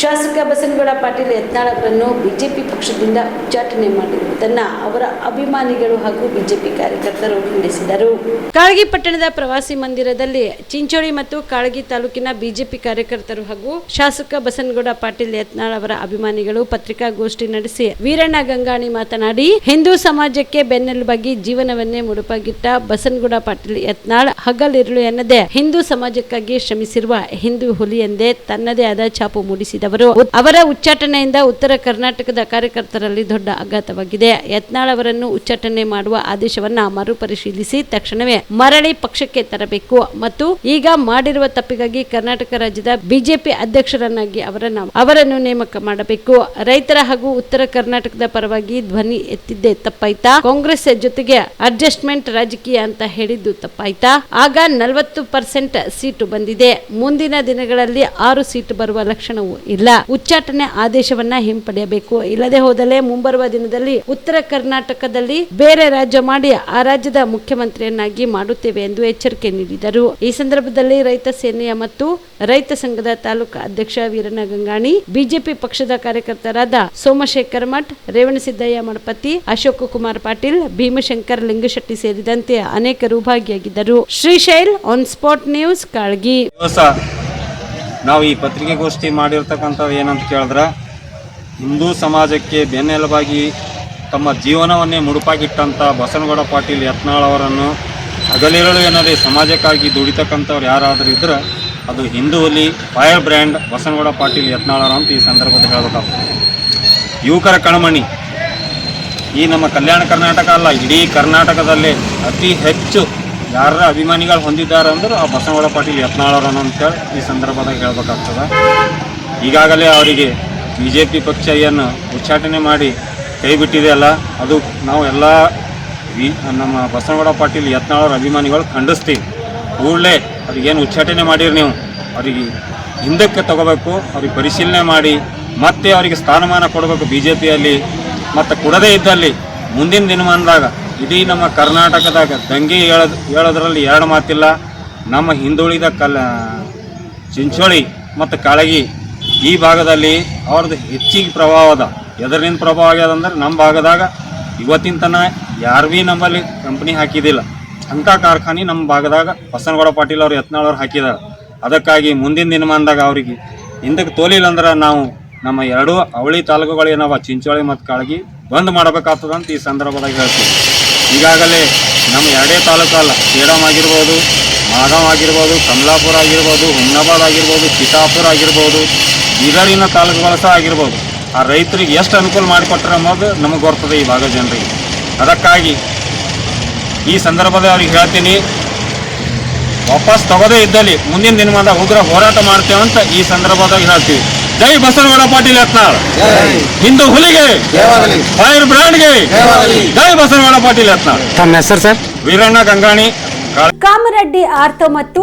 ಶಾಸಕ ಬಸನಗೌಡ ಪಾಟೀಲ್ ಯತ್ನಾಳವರನ್ನು ಬಿಜೆಪಿ ಪಕ್ಷದಿಂದ ಉಚ್ಚಾಟನೆ ಮಾಡಿರುವುದನ್ನು ಅವರ ಅಭಿಮಾನಿಗಳು ಹಾಗೂ ಬಿಜೆಪಿ ಕಾರ್ಯಕರ್ತರು ಖಂಡಿಸಿದರು ಕಾಳಗಿ ಪಟ್ಟಣದ ಪ್ರವಾಸಿ ಮಂದಿರದಲ್ಲಿ ಚಿಂಚೋಳಿ ಮತ್ತು ಕಾಳಗಿ ತಾಲೂಕಿನ ಬಿಜೆಪಿ ಕಾರ್ಯಕರ್ತರು ಹಾಗೂ ಶಾಸಕ ಬಸನಗೌಡ ಪಾಟೀಲ್ ಯತ್ನಾಳ್ ಅವರ ಅಭಿಮಾನಿಗಳು ಪತ್ರಿಕಾಗೋಷ್ಠಿ ನಡೆಸಿ ವೀರಣ್ಣ ಗಂಗಾಣಿ ಮಾತನಾಡಿ, ಹಿಂದೂ ಸಮಾಜಕ್ಕೆ ಬೆನ್ನೆಲುಬಾಗಿ ಜೀವನವನ್ನೇ ಮುಡುಪಾಗಿಟ್ಟ ಬಸನಗೌಡ ಪಾಟೀಲ್ ಯತ್ನಾಳ್ ಹಗಲಿರುಳು ಎನ್ನದೆ ಹಿಂದೂ ಸಮಾಜಕ್ಕಾಗಿ ಶ್ರಮಿಸಿರುವ ಹಿಂದೂ ಹುಲಿ ಎಂದೇ ತನ್ನದೇ ಆದ ಛಾಪು ಮೂಡಿಸಿದವರು ಉತ್- ಅವರ ಉಚ್ಚಾಟನೆಯಿಂದ ಉತ್ತರ ಕರ್ನಾಟಕದ ಕಾರ್ಯಕರ್ತರಲ್ಲಿ ದೊಡ್ಡ ಆಘಾತವಾಗಿದೆ. ಯತ್ನಾಳ್ ಅವರನ್ನು ಉಚ್ಚಾಟನೆ ಮಾಡುವ ಆದೇಶವನ್ನ ಮರುಪರಿಶೀಲಿಸಿ ತಕ್ಷಣವೇ ಮರಳಿ ಪಕ್ಷಕ್ಕೆ ತರಬೇಕು ಮತ್ತು ಈಗ ಮಾಡಿರುವ ತಪ್ಪಿಗಾಗಿ ಕರ್ನಾಟಕ ರಾಜ್ಯದ ಬಿಜೆಪಿ ಅಧ್ಯಕ್ಷರನ್ನಾಗಿ ಅವರನ್ನು ಅವರನ್ನು ನೇಮಕ ಮಾಡಬೇಕು. ರೈತರ ಹಾಗೂ ಉತ್ತರ ಕರ್ನಾಟಕದ ಪರವಾಗಿ ಧ್ವನಿ ಎತ್ತಿದ್ದೇ ತಪ್ಪಾಯ್ತಾ? ಕಾಂಗ್ರೆಸ್ ಜೊತೆಗೆ ಅಡ್ಜಸ್ಟ್ಮೆಂಟ್ ರಾಜಕೀಯ ಅಂತ ಹೇಳಿದ್ದು ತಪ್ಪಾಯ್ತಾ? ಆಗ ನಲವತ್ತು ಪರ್ಸೆಂಟ್ ಸೀಟು ಬಂದಿದೆ. ಮುಂದಿನ ದಿನಗಳಲ್ಲಿ ಆರು ಸೀಟು ಬರುವ ಲಕ್ಷಣವೂ ಇಲ್ಲ. ಉಚ್ಚಾಟನೆ ಆದೇಶವನ್ನ ಹಿಂಪಡೆಯಬೇಕು. ಇಲ್ಲದೆ ಹೋದಲೇ ಮುಂಬರುವ ದಿನದಲ್ಲಿ ಉತ್ತರ ಕರ್ನಾಟಕದಲ್ಲಿ ಬೇರೆ ರಾಜ್ಯ ಮಾಡಿ ಆ ರಾಜ್ಯದ ಮುಖ್ಯಮಂತ್ರಿಯನ್ನಾಗಿ ಮಾಡುತ್ತೇವೆ ಎಂದು ಎಚ್ಚರಿಕೆ ನೀಡಿದರು. ಈ ಸಂದರ್ಭದಲ್ಲಿ ರೈತ ಸೇನೆಯ ಮತ್ತು ರೈತ ಸಂಘದ ತಾಲೂಕು ಅಧ್ಯಕ್ಷ ವೀರಣ್ಣ ಗಂಗಾಣಿ, ಬಿಜೆಪಿ ಪಕ್ಷದ ಕಾರ್ಯಕರ್ತರಾದ ಸೋಮಶೇಖರ್ ಮಠ್ ರೇವಣಸಿದ್ದಯ್ಯ ಮಣಪತಿ ಅಶೋಕ್ ಕುಮಾರ್ ಪಾಟೀಲ್, ಭೀಮಶಂಕರ್ ಲಿಂಗಶೆಟ್ಟಿ ಸೇರಿದಂತೆ ಅನೇಕರು ಭಾಗಿಯಾಗಿದ್ದರು. Shrishail on spot news Kalgi. ನಾವು ಈ ಪತ್ರಿಕೆಗೋಷ್ಠಿ ಮಾಡಿರ್ತಕ್ಕಂಥದ್ದು ಏನಂತ ಕೇಳಿದ್ರೆ, ಹಿಂದೂ ಸಮಾಜಕ್ಕೆ ಬೆನ್ನೆಲುಬಾಗಿ ತಮ್ಮ ಜೀವನವನ್ನೇ ಮುಡುಪಾಗಿಟ್ಟಂಥ ಬಸನಗೌಡ ಪಾಟೀಲ್ ಯತ್ನಾಳ್ ಅವರನ್ನು ಹಗಲಿರಳು ಏನಾದ್ರೆ ಸಮಾಜಕ್ಕಾಗಿ ದುಡಿತಕ್ಕಂಥವ್ರು ಯಾರಾದರೂ ಇದ್ರೆ, ಅದು ಹಿಂದೂ ಹುಲಿ ಫೈರ್ ಬ್ರ್ಯಾಂಡ್ ಬಸನಗೌಡ ಪಾಟೀಲ್ ಯತ್ನಾಳ್ ಅಂತ ಈ ಸಂದರ್ಭದಲ್ಲಿ ಹೇಳಬೇಕಾಗ್ತದೆ. ಯುವಕರ ಕಣಮಣಿ, ಈ ನಮ್ಮ ಕಲ್ಯಾಣ ಕರ್ನಾಟಕ ಅಲ್ಲ, ಇಡೀ ಕರ್ನಾಟಕದಲ್ಲೇ ಅತಿ ಹೆಚ್ಚು ಯಾರ ಅಭಿಮಾನಿಗಳು ಹೊಂದಿದ್ದಾರೆ ಅಂದ್ರೆ ಆ ಬಸವಗೌಡ ಪಾಟೀಲ್ ಯತ್ನಾಳರನ್ನು ಅಂತೇಳಿ ಈ ಸಂದರ್ಭದಾಗ ಹೇಳ್ಬೇಕಾಗ್ತದೆ. ಈಗಾಗಲೇ ಅವರಿಗೆ ಬಿ ಜೆ ಪಿ ಪಕ್ಷ ಏನು ಉಚ್ಚಾಟನೆ ಮಾಡಿ ಕೈ ಬಿಟ್ಟಿದೆಯಲ್ಲ ಅದು ನಾವು ಎಲ್ಲ ನಮ್ಮ ಬಸವಗೌಡ ಪಾಟೀಲ್ ಯತ್ನಾಳರ ಅಭಿಮಾನಿಗಳು ಖಂಡಿಸ್ತೀವಿ. ಕೂಡಲೇ ಅವ್ರಿಗೇನು ಉಚ್ಚಾಟನೆ ಮಾಡಿರಿ ನೀವು, ಅವರಿಗೆ ಹಿಂದಕ್ಕೆ ತಗೋಬೇಕು, ಅವ್ರಿಗೆ ಪರಿಶೀಲನೆ ಮಾಡಿ, ಮತ್ತೆ ಅವರಿಗೆ ಸ್ಥಾನಮಾನ ಕೊಡಬೇಕು ಬಿ ಜೆ ಪಿಯಲ್ಲಿ ಮತ್ತು ಕೊಡದೇ ಇದ್ದಲ್ಲಿ ಮುಂದಿನ ದಿನಮಾನದಾಗ ಇಡೀ ನಮ್ಮ ಕರ್ನಾಟಕದಾಗ ದಂಗೆ ಹೇಳೋದ್ ಹೇಳೋದ್ರಲ್ಲಿ ಎರಡು ಮಾತಿಲ್ಲ. ನಮ್ಮ ಹಿಂದುಳಿದ ಕಲ ಚಿಂಚೋಳಿ ಮತ್ತು ಕಾಳಗಿ ಈ ಭಾಗದಲ್ಲಿ ಅವ್ರದ್ದು ಹೆಚ್ಚಿಗೆ ಪ್ರಭಾವ ಅದ. ಎದರಿಂದ ಪ್ರಭಾವ ಆಗ್ಯದ ಅಂದ್ರೆ ನಮ್ಮ ಭಾಗದಾಗ ಇವತ್ತಿನ ತನ ಯಾರು ಭೀ ನಮ್ಮಲ್ಲಿ ಕಂಪ್ನಿ ಹಾಕಿದ್ದಿಲ್ಲ ಅಂಥ ಕಾರ್ಖಾನೆ ನಮ್ಮ ಭಾಗದಾಗ ಬಸನಗೌಡ ಪಾಟೀಲ್ ಅವರು ಯತ್ನಾಳವ್ರು ಹಾಕಿದ್ದಾರೆ ಅದಕ್ಕಾಗಿ ಮುಂದಿನ ದಿನಮಾನದಾಗ ಅವ್ರಿಗೆ ಹಿಂದಕ್ಕೆ ತೋಲಿಲ್ಲ ಅಂದ್ರೆ ನಾವು ನಮ್ಮ ಎರಡೂ ಅವಳಿ ತಾಲೂಕುಗಳು ಏನವ ಚಿಂಚೋಳಿ ಮತ್ತು ಕಾಳಗಿ ಬಂದ್ ಮಾಡಬೇಕಾಗ್ತದಂತ ಈ ಸಂದರ್ಭದಾಗ ಹೇಳ್ತೀವಿ. ಈಗಾಗಲೇ ನಮ್ಮ ಎರಡೇ ತಾಲೂಕು ಅಲ್ಲ, ಸೇಡಂ ಆಗಿರ್ಬೋದು ಮಾಗಾವ್ ಆಗಿರ್ಬೋದು, ಕಮಲಾಪುರ ಆಗಿರ್ಬೋದು, ಹುಮ್ನಾಬಾದ್ ಆಗಿರ್ಬೋದು ಚಿತ್ತಾಪುರ ಆಗಿರ್ಬೋದು ಈಗಳಿನ ತಾಲೂಕುಗಳ ಸಹ ಆಗಿರ್ಬೋದು, ಆ ರೈತರಿಗೆ ಎಷ್ಟು ಅನುಕೂಲ ಮಾಡಿಕೊಟ್ರೆ ಅನ್ನೋದು ನಮಗೆ ಬರ್ತದೆ ಈ ಭಾಗದ ಜನರಿಗೆ. ಅದಕ್ಕಾಗಿ ಈ ಸಂದರ್ಭದಲ್ಲಿ ಅವ್ರಿಗೆ ಹೇಳ್ತೀನಿ, ವಾಪಸ್ ತಗೋದೇ ಇದ್ದಲ್ಲಿ ಮುಂದಿನ ದಿನಮಾನ ಉಗ್ರ ಹೋರಾಟ ಮಾಡ್ತೇವೆ ಅಂತ ಈ ಸಂದರ್ಭದಾಗ ಹೇಳ್ತೀವಿ. ಜೈ ಬಸವನಗೌಡ ಪಾಟೀಲ್ ಯತ್ನಾಳ್ ಹಿಂದೂ ಹುಲಿಗೆ ಫೈರ್ ಬ್ರ್ಯಾಂಡ್ಗೆ ಜೈ ಬಸವನಗೌಡ ಪಾಟೀಲ್ ಯತ್ನಾಳ್ ತಮ್ಮ ಹೆಸರು ಸರ್? ವೀರಣ್ಣ ಗಂಗಾಣಿ ಕಾಮರೆಡ್ಡಿ ಆರ್ಥೋ ಮತ್ತು